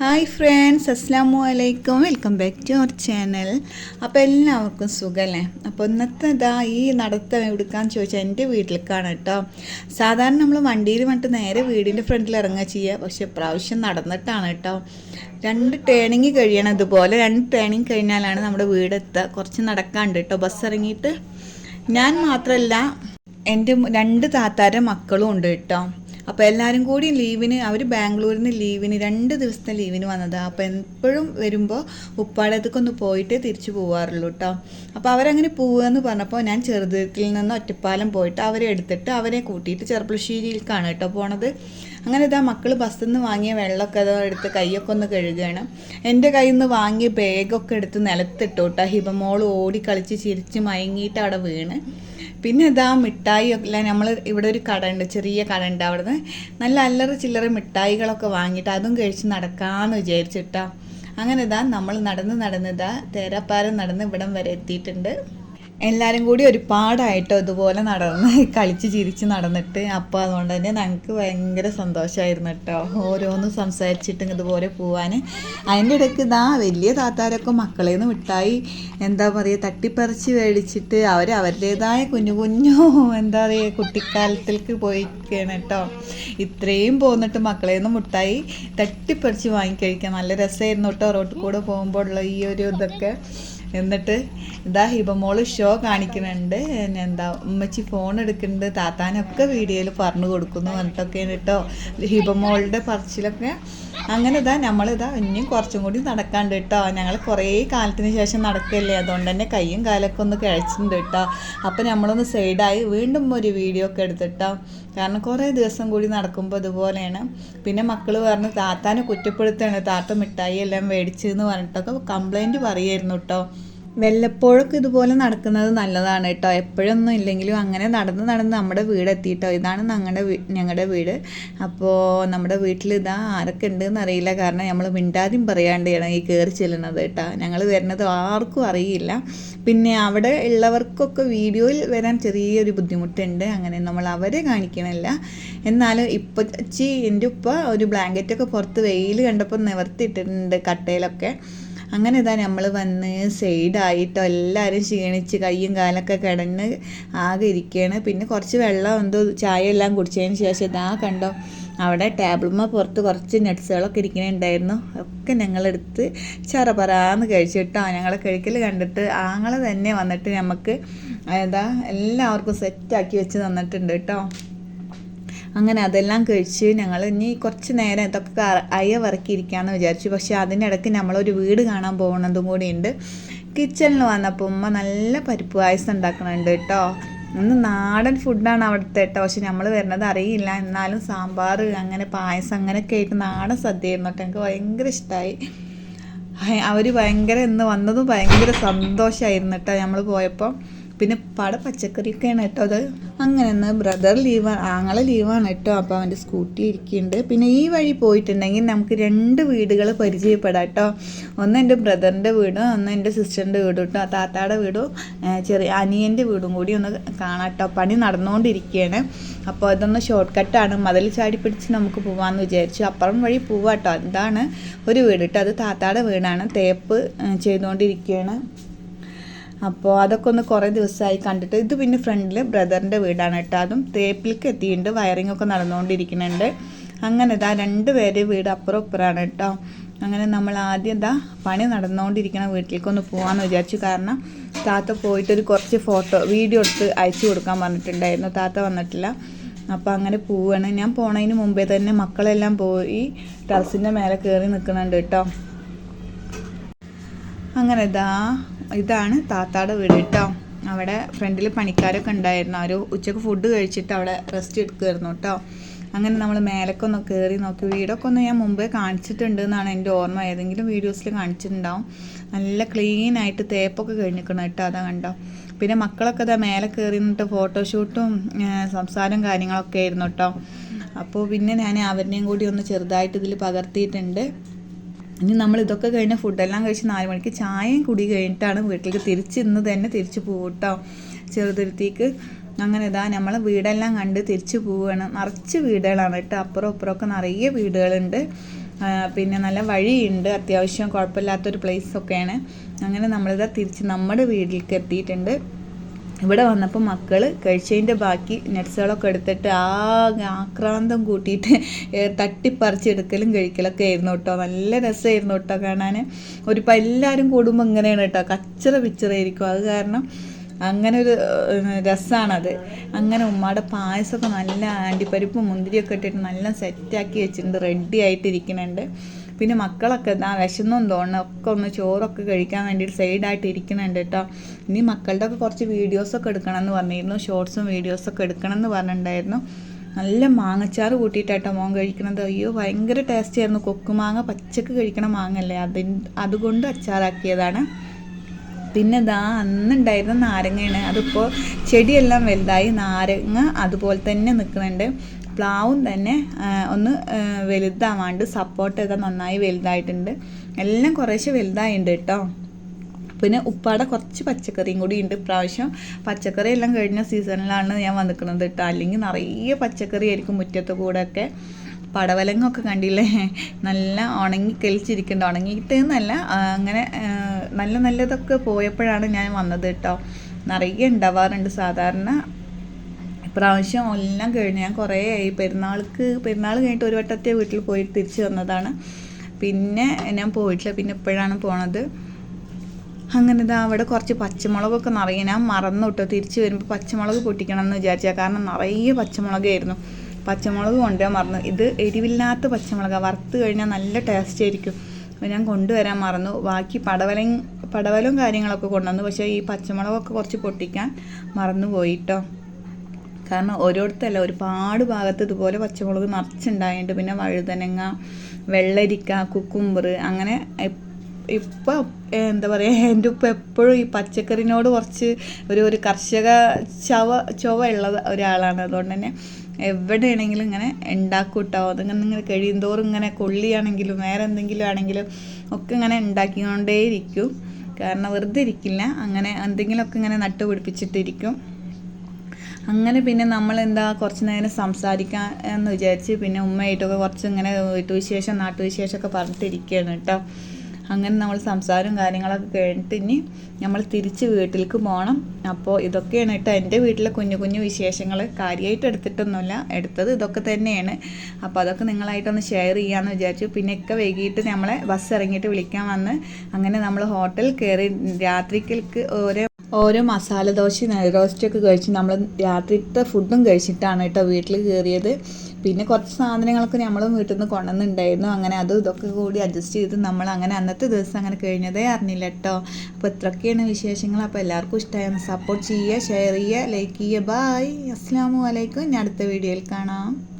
Hi friends അസ്സാം അലൈക്കും welcome back to our channel അപ്പോൾ എല്ലാവർക്കും സുഖമല്ലേ അപ്പോൾ ഇന്നത്തെ ഇതാ ഈ നടത്തം എടുക്കാൻ ചോദിച്ചാൽ എന്റെ വീട്ടിലേക്കാണ് കേട്ടോ. സാധാരണ നമ്മൾ വണ്ടിയിൽ വന്നിട്ട് നേരെ വീടിന്റെ ഫ്രണ്ടിൽ ഇറങ്ങുക ചെയ്യുക പക്ഷെ പ്രാവശ്യം നടന്നിട്ടാണ് കേട്ടോ. രണ്ട് ടേണിങ് കഴിയണം ഇതുപോലെ. രണ്ട് ടേണിങ് കഴിഞ്ഞാലാണ് നമ്മുടെ വീടെത്തുക കുറച്ച് നടക്കാണ്ട് കേട്ടോ. ബസ് ഇറങ്ങിയിട്ട്. ഞാൻ മാത്രമല്ല എന്റെ രണ്ട് താത്താരെ മക്കളും ഉണ്ട് കേട്ടോ. അപ്പോൾ എല്ലാവരും കൂടി ലീവിന് അവർ ബാംഗ്ലൂരിൽ നിന്ന് ലീവിന് രണ്ട് ദിവസത്തെ ലീവിന് വന്നതാണ് അപ്പോൾ എപ്പോഴും വരുമ്പോൾ ഉപ്പാടത്തേക്കൊന്ന് പോയിട്ട് തിരിച്ചു പോവാറുള്ളൂ കേട്ടോ അപ്പോൾ അവരങ്ങനെ പോവുകയെന്ന് പറഞ്ഞപ്പോൾ ഞാൻ ചെറുതത്തിൽ നിന്ന് ഒറ്റപ്പാലം പോയിട്ട് അവരെ എടുത്തിട്ട് അവരെ കൂട്ടിയിട്ട് ചെറുപ്പശ്ശേരിയിലേക്കാണ് കേട്ടോ പോണത്. അങ്ങനെ ഇതാ മക്കൾ ബസ്സിൽ നിന്ന് വാങ്ങിയ വെള്ളമൊക്കെ അതോ എടുത്ത് കൈയൊക്കെ ഒന്ന് കഴുകുകയാണ് എന്റെ കയ്യിൽ നിന്ന് വാങ്ങിയ ബാഗൊക്കെ എടുത്ത് നിലത്തിട്ടു കേട്ടോ ഹിബമോൾ ഓടി കളിച്ച് ചിരിച്ച് മയങ്ങിയിട്ട് അവിടെ വീണ്. പിന്നെ ഇതാ മിഠായി ഒക്കെ നമ്മൾ ഇവിടെ ഒരു കട ഉണ്ട് ചെറിയ കട ഉണ്ട് അവിടുന്ന്. നല്ല അല്ലറ ചില്ലറ മിഠായികളൊക്കെ വാങ്ങിയിട്ട് അതും കഴിച്ച് നടക്കാമെന്ന് വിചാരിച്ചിട്ടാ. അങ്ങനെ ഇതാ നമ്മൾ നടന്ന് നടന്ന് ഇതാ തേരാപ്പാരം നടന്ന് ഇവിടം വരെ എത്തിയിട്ടുണ്ട്. എല്ലാവരും കൂടി ഒരുപാടായിട്ടോ ഇതുപോലെ നടന്ന് കളിച്ച് ചിരിച്ച് നടന്നിട്ട്. അപ്പോൾ അതുകൊണ്ട് തന്നെ ഞങ്ങൾക്ക് ഭയങ്കര സന്തോഷമായിരുന്നു കേട്ടോ ഓരോന്നും സംസാരിച്ചിട്ട് ഇതുപോലെ പോവാൻ അതിന്റെ ഇടയ്ക്ക് ഇതാ വലിയ താത്താരൊക്കെ മക്കളിൽ നിന്ന് മിഠായി എന്താ പറയുക തട്ടിപ്പറിച്ച് മേടിച്ചിട്ട് അവർ അവരുടേതായ കുഞ്ഞു കുഞ്ഞു എന്താ പറയുക കുട്ടിക്കാലത്തിലേക്ക് പോയിക്കാണ് കേട്ടോ ഇത്രയും പോന്നിട്ട് മക്കളിൽ നിന്ന് മിഠായി തട്ടിപ്പറിച്ച് വാങ്ങിക്കഴിക്കാൻ നല്ല രസമായിരുന്നു കേട്ടോ റോട്ടിൽ കൂടെ പോകുമ്പോഴുള്ള ഈ ഒരു ഇതൊക്കെ. എന്നിട്ട് ഇതാ ഹിബമോൾ ഷോ കാണിക്കുന്നുണ്ട്. എന്താ ഉമ്മച്ചി ഫോൺ എടുക്കുന്നുണ്ട്. താത്താനൊക്കെ വീഡിയോയിൽ പറഞ്ഞു കൊടുക്കുന്നു. എന്നിട്ടൊക്കെ കേട്ടോ ഹിബമോളുടെ പറച്ചിലൊക്കെ അങ്ങനെ ഇതാ നമ്മളിതാ ഇനിയും കുറച്ചും കൂടി നടക്കാണ്ട് കേട്ടോ ഞങ്ങൾ കുറേ കാലത്തിന് ശേഷം നടക്കല്ലേ? അതുകൊണ്ട് തന്നെ കൈയും കാലൊക്കെ ഒന്ന് കഴിച്ചിട്ടുണ്ട് കേട്ടോ അപ്പം നമ്മളൊന്ന് സൈഡായി വീണ്ടും ഒരു വീഡിയോ ഒക്കെ എടുത്തിട്ടോ. കാരണം കുറേ ദിവസം കൂടി നടക്കുമ്പോൾ ഇതുപോലെയാണ്. പിന്നെ മക്കൾ പറഞ്ഞ് താത്താനെ കുറ്റപ്പെടുത്തുകയാണ്. താത്ത മിഠായി എല്ലാം മേടിച്ചെന്ന് പറഞ്ഞിട്ടൊക്കെ കംപ്ലൈന്റ് പറയായിരുന്നു കേട്ടോ വല്ലപ്പോഴൊക്കെ ഇതുപോലെ നടക്കുന്നത് നല്ലതാണ് കേട്ടോ. എപ്പോഴൊന്നും ഇല്ലെങ്കിലും അങ്ങനെ നടന്ന് നടന്ന് നമ്മുടെ വീട് എത്തിയിട്ടോ ഇതാണ് ഞങ്ങളുടെ ഞങ്ങളുടെ വീട്. അപ്പോൾ നമ്മുടെ വീട്ടിൽ ഇതാ ആരൊക്കെ ഉണ്ടെന്ന് അറിയില്ല. കാരണം നമ്മൾ മിണ്ടാദ്യം പറയാണ്ടാണ് ഈ കയറി ചെല്ലുന്നത് കേട്ടോ. ഞങ്ങൾ വരുന്നത് ആർക്കും അറിയില്ല. പിന്നെ അവിടെ ഉള്ളവർക്കൊക്കെ വീഡിയോയിൽ വരാൻ ചെറിയൊരു ബുദ്ധിമുട്ടുണ്ട്. അങ്ങനെ നമ്മൾ അവരെ കാണിക്കണില്ല. എന്നാലും ഇപ്പോൾ ചി എന്റെ ഉപ്പ ഒരു ബ്ലാങ്കറ്റൊക്കെ പുറത്ത് വെയിൽ കണ്ടപ്പോൾ നിവർത്തിയിട്ടുണ്ട് കട്ടയിലൊക്കെ. അങ്ങനെ ഇതാ നമ്മൾ വന്ന് സൈഡായിട്ടോ എല്ലാവരും ക്ഷീണിച്ച് കയ്യും കാലൊക്കെ കിടന്ന് ആകെ ഇരിക്കുകയാണ് പിന്നെ കുറച്ച് വെള്ളം എന്തോ ചായ എല്ലാം കുടിച്ചതിന് ശേഷം ഇതാ കണ്ടോ അവിടെ ടേബിളുമ്മ പുറത്ത് കുറച്ച് നട്ട്സുകളൊക്കെ ഇരിക്കുന്നുണ്ടായിരുന്നു ഒക്കെ ഞങ്ങളെടുത്ത് ചറപറാന്ന് കഴിച്ചിട്ടോ ഞങ്ങളെ കഴിക്കൽ കണ്ടിട്ട് ആങ്ങളെ തന്നെ വന്നിട്ട് നമുക്ക് എന്താ എല്ലാവർക്കും സെറ്റാക്കി വെച്ച് തന്നിട്ടുണ്ട് കേട്ടോ അങ്ങനെ അതെല്ലാം കഴിച്ച് ഞങ്ങൾ ഇനി കുറച്ച് നേരം ഇതൊക്കെ അയ വറക്കിയിരിക്കാമെന്ന് വിചാരിച്ചു. പക്ഷേ അതിനിടയ്ക്ക് നമ്മളൊരു വീട് കാണാൻ പോകുന്നതും കൂടിയുണ്ട് കിച്ചണിൽ വന്നപ്പോൾ ഉമ്മ നല്ല പരിപ്പ് പായസം ഉണ്ടാക്കുന്നുണ്ട് കേട്ടോ. ഇന്ന് നാടൻ ഫുഡാണ് അവിടുത്തെ കേട്ടോ. പക്ഷെ നമ്മൾ വരുന്നത് അറിയില്ല. എന്നാലും സാമ്പാർ അങ്ങനെ പായസം അങ്ങനെയൊക്കെ ആയിട്ട് നാടൻ സദ്യ കേട്ടോ. എനിക്ക് ഭയങ്കര ഇഷ്ടമായി അവർ ഭയങ്കര ഇന്ന് വന്നതും ഭയങ്കര സന്തോഷമായിരുന്നു കേട്ടോ. നമ്മൾ പോയപ്പോൾ പിന്നെ പട പച്ചക്കറിയൊക്കെയാണ് കേട്ടോ. അത് അങ്ങനെ ഒന്ന് ബ്രദർ ലീവാണ് ആങ്ങളെ ലീവാണ് കേട്ടോ. അപ്പോൾ അവന്റെ സ്കൂട്ടി ഇരിക്കുന്നുണ്ട് പിന്നെ ഈ വഴി പോയിട്ടുണ്ടെങ്കിൽ നമുക്ക് രണ്ട് വീടുകൾ പരിചയപ്പെടാം കേട്ടോ. ഒന്ന് എന്റെ ബ്രദറിന്റെ വീടും ഒന്ന് എന്റെ സിസ്റ്ററിന്റെ വീടും കേട്ടോ. താത്താടെ വീടും ചെറിയ അനിയന്റെ വീടും കൂടി ഒന്ന് കാണാം കേട്ടോ. പണി നടന്നുകൊണ്ടിരിക്കുകയാണ് അപ്പോൾ അതൊന്ന് ഷോർട്ട് കട്ടാണ് മതിൽ ചാടി പിടിച്ച് നമുക്ക് പോകാമെന്ന് വിചാരിച്ചു. അപ്പുറം വഴി പോവാട്ടോ എന്താണ് ഒരു വീട് കേട്ടോ. അത് താത്താടെ വീടാണ്. തേപ്പ് ചെയ്തുകൊണ്ടിരിക്കുകയാണ് അപ്പോൾ അതൊക്കെ ഒന്ന് കുറേ ദിവസമായി കണ്ടിട്ട് ഇത് പിന്നെ ഫ്രണ്ടിൽ ബ്രദറിന്റെ വീടാണ് കേട്ടോ. അതും തേപ്പിലേക്ക് എത്തിയിട്ടുണ്ട് വയറിംഗ് ഒക്കെ നടന്നുകൊണ്ടിരിക്കുന്നുണ്ട് അങ്ങനെ ഇതാ രണ്ട് പേര് വീട് അപ്പുറം ഇപ്പുറമാണ് കേട്ടോ. അങ്ങനെ നമ്മൾ ആദ്യം എന്താ പണി നടന്നുകൊണ്ടിരിക്കുന്ന വീട്ടിലേക്കൊന്ന് പോകാമെന്ന് വിചാരിച്ചു. കാരണം താത്ത പോയിട്ടൊരു കുറച്ച് ഫോട്ടോ വീഡിയോ എടുത്ത് അയച്ചു കൊടുക്കാൻ പറഞ്ഞിട്ടുണ്ടായിരുന്നു. താത്ത വന്നിട്ടില്ല. അപ്പോൾ അങ്ങനെ പോവാണ്. ഞാൻ പോണതിന് മുമ്പേ തന്നെ മക്കളെല്ലാം പോയി ടെറസിന്റെ മേലെ കയറി നിൽക്കുന്നുണ്ട് കേട്ടോ. അങ്ങനെ ഇതാ ഇതാണ് താത്താടെ വീട് കേട്ടോ അവിടെ ഫ്രണ്ടിൽ പണിക്കാരൊക്കെ ഉണ്ടായിരുന്നു. അവർ ഉച്ചയ്ക്ക് ഫുഡ് കഴിച്ചിട്ട് അവിടെ റെസ്റ്റ് എടുക്കുമായിരുന്നു കേട്ടോ അങ്ങനെ നമ്മൾ മേലൊക്കെ ഒന്ന് കയറി നോക്കി. വീടൊക്കെ ഒന്ന് ഞാൻ മുമ്പേ കാണിച്ചിട്ടുണ്ട് എന്നാണ് എന്റെ ഓർമ്മ. ഏതെങ്കിലും വീഡിയോസിൽ കാണിച്ചിട്ടുണ്ടാവും. നല്ല ക്ലീൻ ആയിട്ട് തേപ്പൊക്കെ കഴിഞ്ഞിരിക്കണം കേട്ടോ. അതാ കണ്ടോ. പിന്നെ മക്കളൊക്കെ അതാ മേലെ കയറി നിന്നിട്ട് ഫോട്ടോഷൂട്ടും സംസാരം കാര്യങ്ങളൊക്കെ ആയിരുന്നു കേട്ടോ അപ്പോൾ പിന്നെ ഞാൻ അവരുടെയും കൂടി ഒന്ന് ചെറുതായിട്ട് ഇതിൽ പകർത്തിയിട്ടുണ്ട്. ഇനി നമ്മൾ ഇതൊക്കെ കഴിഞ്ഞ് ഫുഡെല്ലാം കഴിച്ച് നാല് മണിക്ക് ചായയും കുടി കഴിഞ്ഞിട്ടാണ് വീട്ടിലേക്ക് തിരിച്ച് ഇന്ന് തന്നെ തിരിച്ച് പോകട്ടോ ചെറുതുരുത്തിക്ക് അങ്ങനെ ഇതാ നമ്മൾ വീടെല്ലാം കണ്ട് തിരിച്ചു പോവുകയാണ്. നിറച്ച് വീടുകളാണ് കേട്ടോ. അപ്പുറം അപ്പുറമൊക്കെ നിറയെ വീടുകളുണ്ട്. പിന്നെ നല്ല വഴിയുണ്ട്. അത്യാവശ്യം കുഴപ്പമില്ലാത്തൊരു പ്ലേസൊക്കെയാണ് അങ്ങനെ നമ്മളിതാ തിരിച്ച് നമ്മുടെ വീട്ടിലേക്ക് എത്തിയിട്ടുണ്ട്. ഇവിടെ വന്നപ്പോൾ മക്കൾ കഴിച്ചതിന്റെ ബാക്കി നട്സുകളൊക്കെ എടുത്തിട്ട് ആകെ ആക്രാന്തം കൂട്ടിയിട്ട് തട്ടിപ്പറിച്ചെടുക്കലും കഴിക്കലൊക്കെ ആയിരുന്നു കേട്ടോ. നല്ല രസമായിരുന്നു കേട്ടോ കാണാൻ ഒരു ഇപ്പം എല്ലാവരും കൂടുമ്പോൾ ഇങ്ങനെയാണ് കേട്ടോ. കച്ചറ പിച്ചറായിരിക്കും. അത് കാരണം അങ്ങനെ ഒരു രസമാണത് അങ്ങനെ ഉമ്മയുടെ പായസമൊക്കെ നല്ല ആണ്ടിപ്പരിപ്പും മുന്തിരിയൊക്കെ ഇട്ടിട്ട് നല്ല സെറ്റാക്കി വെച്ചിട്ടുണ്ട്. റെഡി ആയിട്ടിരിക്കുന്നുണ്ട്. പിന്നെ മക്കളൊക്കെ ആ വിശന്നും തോന്നണം ഒക്കെ ഒന്ന് ചോറൊക്കെ കഴിക്കാൻ വേണ്ടിയിട്ട് സൈഡായിട്ട് ഇരിക്കുന്നുണ്ട് കേട്ടോ ഇനി മക്കളുടെ ഒക്കെ കുറച്ച് വീഡിയോസൊക്കെ എടുക്കണം എന്ന് പറഞ്ഞിരുന്നു. ഷോർട്സും വീഡിയോസൊക്കെ എടുക്കണം എന്ന് പറഞ്ഞിട്ടുണ്ടായിരുന്നു. നല്ല മാങ്ങച്ചാറ് കൂട്ടിയിട്ടാട്ടോ മോൻ കഴിക്കണത്. അയ്യോ ഭയങ്കര ടേസ്റ്റ് ആയിരുന്നു. കൊക്കുമാങ്ങ പച്ചക്ക് കഴിക്കണ മാങ്ങല്ലേ അതി അതുകൊണ്ട് അച്ചാറാക്കിയതാണ്. പിന്നെ ദാ അന്നുണ്ടായിരുന്ന നാരങ്ങയാണ്. അതിപ്പോൾ ചെടിയെല്ലാം വലുതായി നാരങ്ങ അതുപോലെ തന്നെ നിൽക്കുന്നുണ്ട്. പ്ലാവും തന്നെ ഒന്ന് വലുതാവാണ്ട് സപ്പോർട്ട് ചെയ്താൽ നന്നായി വലുതായിട്ടുണ്ട്. എല്ലാം കുറേശ്ശെ വലുതായിട്ടുണ്ട് കേട്ടോ പിന്നെ ഉപ്പാടെ കുറച്ച് പച്ചക്കറിയും കൂടി ഉണ്ട് ഇപ്രാവശ്യം. പച്ചക്കറി എല്ലാം കഴിഞ്ഞ സീസണിലാണ് ഞാൻ വന്നിക്കുന്നത് കേട്ടോ അല്ലെങ്കിൽ നിറയെ പച്ചക്കറി ആയിരിക്കും മുറ്റത്ത് കൂടെ ഒക്കെ പടവലങ്ങൊക്കെ കണ്ടില്ലേ? നല്ല ഉണങ്ങി കലിച്ചിരിക്കുന്നുണ്ട് ഉണങ്ങിയിട്ട് എന്നല്ല ആ, അങ്ങനെ നല്ല നല്ലതൊക്കെ പോയപ്പോഴാണ് ഞാൻ വന്നത് കേട്ടോ നിറയെ ഉണ്ടാവാറുണ്ട് സാധാരണ ഇപ്രാവശ്യം എല്ലാം കഴിഞ്ഞ് ഞാൻ കുറേ ആയി. പെരുന്നാൾക്ക് പെരുന്നാൾ കഴിഞ്ഞിട്ട് ഒരു വട്ടത്തെ വീട്ടിൽ പോയി തിരിച്ചു വന്നതാണ്. പിന്നെ ഞാൻ പോയിട്ടില്ല. പിന്നെ ഇപ്പോഴാണ് പോണത്. അങ്ങനെ ഇതാ അവിടെ കുറച്ച് പച്ചമുളകൊക്കെ നിറയെ. ഞാൻ മറന്നു തിരിച്ച് വരുമ്പോൾ പച്ചമുളക് പൊട്ടിക്കണം എന്ന് വിചാരിച്ചാൽ കാരണം നിറയെ പച്ചമുളകായിരുന്നു. പച്ചമുളക് കൊണ്ടുവരാൻ മറന്നു. ഇത് എരിവില്ലാത്ത പച്ചമുളകാണ് വറുത്ത് കഴിഞ്ഞാൽ നല്ല ടേസ്റ്റ് ആയിരിക്കും. അപ്പോൾ ഞാൻ കൊണ്ടുവരാൻ മറന്നു. ബാക്കി പടവല പടവലും കാര്യങ്ങളൊക്കെ കൊണ്ടുവന്നു. പക്ഷേ ഈ പച്ചമുളകൊക്കെ കുറച്ച് പൊട്ടിക്കാൻ മറന്നു പോയിട്ടോ കാരണം ഓരോരുത്തല്ല ഒരുപാട് ഭാഗത്ത് ഇതുപോലെ പച്ചമുളക് നിറച്ചുണ്ടായിട്ട് പിന്നെ വഴുതനങ്ങ വെള്ളരിക്ക കുക്കുമ്പർ അങ്ങനെ ഇപ്പം എന്താ പറയുക എന്റെ ഉപ്പ എപ്പോഴും ഈ പച്ചക്കറിനോട് കുറച്ച് ഒരു ഒരു കർഷക ചവ ചൊവ ഉള്ള ഒരാളാണ്. അതുകൊണ്ട് തന്നെ എവിടെയാണെങ്കിലും ഇങ്ങനെ ഉണ്ടാക്കും കേട്ടോ അതിങ്ങനെ ഇങ്ങനെ കഴിയുന്തോറും ഇങ്ങനെ കൊള്ളിയാണെങ്കിലും വേറെ എന്തെങ്കിലും ആണെങ്കിലും ഒക്കെ ഇങ്ങനെ ഉണ്ടാക്കിക്കൊണ്ടേയിരിക്കും. കാരണം വെറുതെ ഇരിക്കില്ല. അങ്ങനെ എന്തെങ്കിലുമൊക്കെ ഇങ്ങനെ നട്ടുപിടിപ്പിച്ചിട്ടിരിക്കും. അങ്ങനെ പിന്നെ നമ്മൾ എന്താ കുറച്ച് നേരം സംസാരിക്കാം എന്ന് വിചാരിച്ച് പിന്നെ ഉമ്മയായിട്ടൊക്കെ കുറച്ച് ഇങ്ങനെ വീട്ടുവിശേഷം നാട്ടുവിശേഷമൊക്കെ പറഞ്ഞിട്ടിരിക്കുകയാണ് കേട്ടോ. അങ്ങനെ നമ്മൾ സംസാരവും കാര്യങ്ങളൊക്കെ കഴിഞ്ഞിട്ട് ഇനി നമ്മൾ തിരിച്ച് വീട്ടിലേക്ക് പോകണം അപ്പോൾ ഇതൊക്കെയാണ് കേട്ടോ എന്റെ വീട്ടിലെ കുഞ്ഞു കുഞ്ഞു വിശേഷങ്ങൾ. കാര്യമായിട്ട് എടുത്തിട്ടൊന്നുമില്ല. എടുത്തത് ഇതൊക്കെ തന്നെയാണ്. അപ്പോൾ അതൊക്കെ നിങ്ങളായിട്ടൊന്ന് ഷെയർ ചെയ്യാമെന്ന് വിചാരിച്ചു. പിന്നെ ഒക്കെ വൈകിട്ട് നമ്മളെ ബസ് ഇറങ്ങിയിട്ട് വിളിക്കാൻ വന്ന് അങ്ങനെ നമ്മൾ ഹോട്ടൽ കയറി രാത്രിക്കൽക്ക് ഓരോ ഓരോ മസാല ദോശ നെയ്റോസ്റ്റൊക്കെ കഴിച്ച് നമ്മൾ രാത്രിത്തെ ഫുഡും കഴിച്ചിട്ടാണ് കേട്ടോ വീട്ടിൽ കയറിയത് പിന്നെ കുറച്ച് സാധനങ്ങളൊക്കെ നമ്മൾ വീട്ടിൽ നിന്ന് കൊണ്ടുവന്നുണ്ടായിരുന്നു അങ്ങനെ അതും ഇതൊക്കെ കൂടി അഡ്ജസ്റ്റ് ചെയ്ത് നമ്മൾ അങ്ങനെ അന്നത്തെ ദിവസം അങ്ങനെ കഴിഞ്ഞതേ അറിഞ്ഞില്ല കേട്ടോ. അപ്പോൾ ഇത്രയൊക്കെയാണ് വിശേഷങ്ങൾ. അപ്പോൾ എല്ലാവർക്കും ഇഷ്ടമായി സപ്പോർട്ട് ചെയ്യുക ഷെയർ ചെയ്യുക ലൈക്ക് ചെയ്യുക. ബായ് അസ്സാം വലൈക്കും ഇനി അടുത്ത വീഡിയോയിൽ കാണാം.